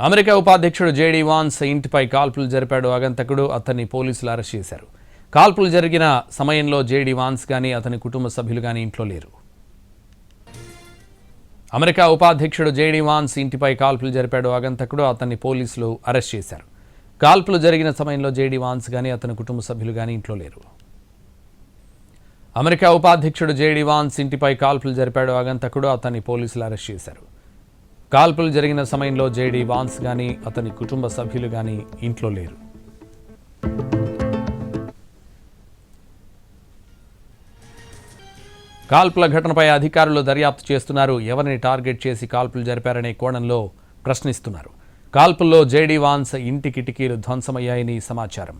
America ఉపాధ్యక్షుడు JD Vance ఇంటిపై కాల్పులు జరిపాడు. ఆగంతకుడు అతన్ని పోలీసులు అరెస్ట్ చేశారు. కాల్పులు జరిగిన సమయంలో జేడీ వాన్స్ కానీ అతని కుటుంబ సభ్యులు కానీ ఇంట్లో లేరు. అమెరికా ఉపాధ్యక్షుడు జేడీ వాన్స్ ఇంటిపై కాల్పులు జరిపాడు. ఆగంతకుడు అతన్ని పోలీసులు అరెస్ట్ చేశారు. కాల్పులు జరిగిన సమయంలో జేడీ వాన్స్ కానీ అతని కుటుంబ సభ్యులు కానీ ఇంట్లో లేరు. అమెరికా ఉపాధ్యక్షుడు జేడీ వాన్స్ ఇంటిపై కాల్పులు జరిపాడు. ఆగంతకుడు అతన్ని పోలీసులు అరెస్ట్ చేశారు. కాల్పులు జరిగిన సమయంలో జేడీ వాన్స్ కానీ అతని కుటుంబ సభ్యులు కానీ ఇంట్లో లేరు. కాల్పుల ఘటనపై అధికారులు దర్యాప్తు చేస్తున్నారు. ఎవరిని టార్గెట్ చేసి కాల్పులు జరిపారనే కోణంలో ప్రశ్నిస్తున్నారు. కాల్పుల్లో జేడీ వాన్స్ ఇంటి కిటికీలు ధ్వంసమయ్యాయని సమాచారం.